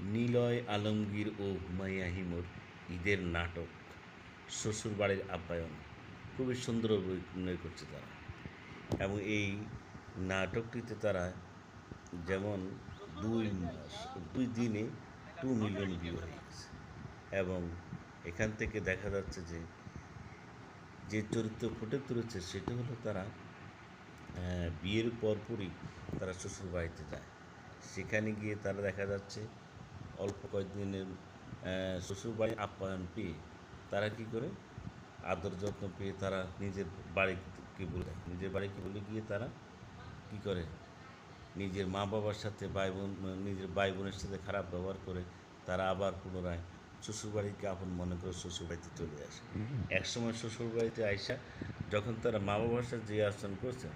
নিলয় আলমগীর ও হুমাইয়া হিমুর ঈদের নাটক, শ্বশুরবাড়ির আপ্যায়ন। খুবই সুন্দর অভিনয় করছে তারা। এবং এই নাটকটিতে তারা যেমন দুই দুই দিনে টু মিলিয়ন ভিউ হয়ে গেছে। এবং এখান থেকে দেখা যাচ্ছে যে যে চরিত্র ফুটে তুলেছে সেটা হলো তারা বিয়ের পরপরই তারা শ্বশুর বাড়িতে যায়। সেখানে গিয়ে তারা দেখা যাচ্ছে অল্প কয়েকদিনের আহ, শ্বশুর আপ্যায়ন পেয়ে তারা কি করে? আদর যত্ন পেয়ে তারা নিজের বাড়িকে বলে নিজের বাড়িকে বলে গিয়ে তারা কি করে? নিজের মা বাবার সাথে ভাই বোন নিজের ভাই বোনের সাথে খারাপ ব্যবহার করে তারা আবার পুনরায় শ্বশুরবাড়িকে আপন মনে করে শ্বশুরবাড়িতে চলে আসে। একসময় শ্বশুরবাড়িতে আইসা যখন তারা মা বাবার সাথে যে আচরণ করছে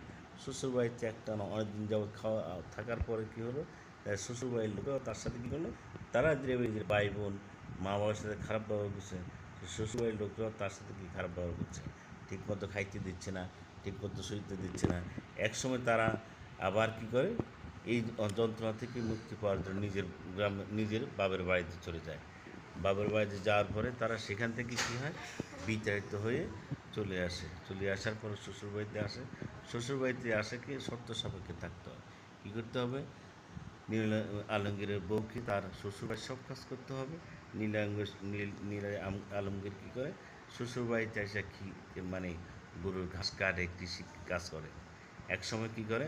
শ্বশুরবাড়িতে একটা অনেকদিন যাবৎ খাওয়া থাকার পরে কী হলো? শ্বশুরবাড়ির লোকেরা তার সাথে কী করল? তারা যে নিজের ভাই বোন, মা বাবার সাথে খারাপ ব্যবহার করছে শ্বশুরবাড়ির লোকরাও তার সাথে কি খারাপ ব্যবহার করছে? ঠিকমতো খাইতে দিচ্ছে না, ঠিকমতো শুইতে দিচ্ছে না। একসময় তারা আবার কি করে? এই যন্ত্রণা থেকে মুক্তি পাওয়ার জন্য নিজের গ্রাম, নিজের বাবার বাড়িতে চলে যায়। বাবার বাড়িতে যাওয়ার পরে তারা সেখান থেকে কী হয়? বিতাড়িত হয়ে চলে আসে। চলে আসার পরে শ্বশুরবাড়িতে আসে। শ্বশুরবাড়িতে আসে কি? শর্ত সাপেক্ষে থাকতে হয়। কী করতে হবে? নীল আলমগীরের বউকে তার শ্বশুরবাড়ি সব কাজ করতে হবে। নীলাঙ্গ নীল আলমগীর কী করে? শ্বশুরবাড়িতে এসে কি মানে গরুর ঘাস কাটে, কৃষি কাজ করে। এক সময় কী করে?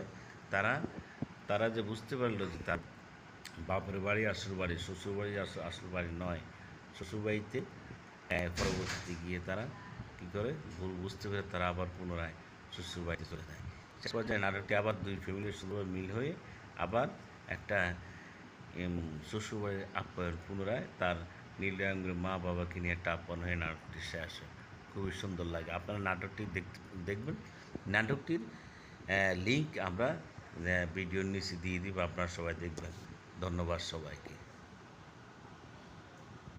তারা তারা যে বুঝতে পারল যে তার বাপের বাড়ি আসল বাড়ি শ্বশুর বাড়ি আসল বাড়ি নয়। শ্বশুরবাড়িতে পরবর্তীতে গিয়ে তারা কী করে? ভুল বুঝতে পেরে তারা আবার পুনরায় শ্বশুরবাড়িতে চলে যায়। শেষ পর্যায়ে নাটকটি আবার দুই ফ্যামিলির সুন্দরভাবে মিল হয়ে আবার একটা শ্বশুরবাড়ির আপ্যায়ন পুনরায় তার নীলাঙ্গের মা বাবাকে নিয়ে একটা আপ্যায়ন হয়ে নাটকটি শেষ আসে। খুবই সুন্দর লাগে। আপনারা নাটকটি দেখবেন। নাটকটির লিঙ্ক আমরা ভিডিওর নিচে দিয়ে দিব, আপনারা সবাই দেখবেন। ধন্যবাদ সবাইকে।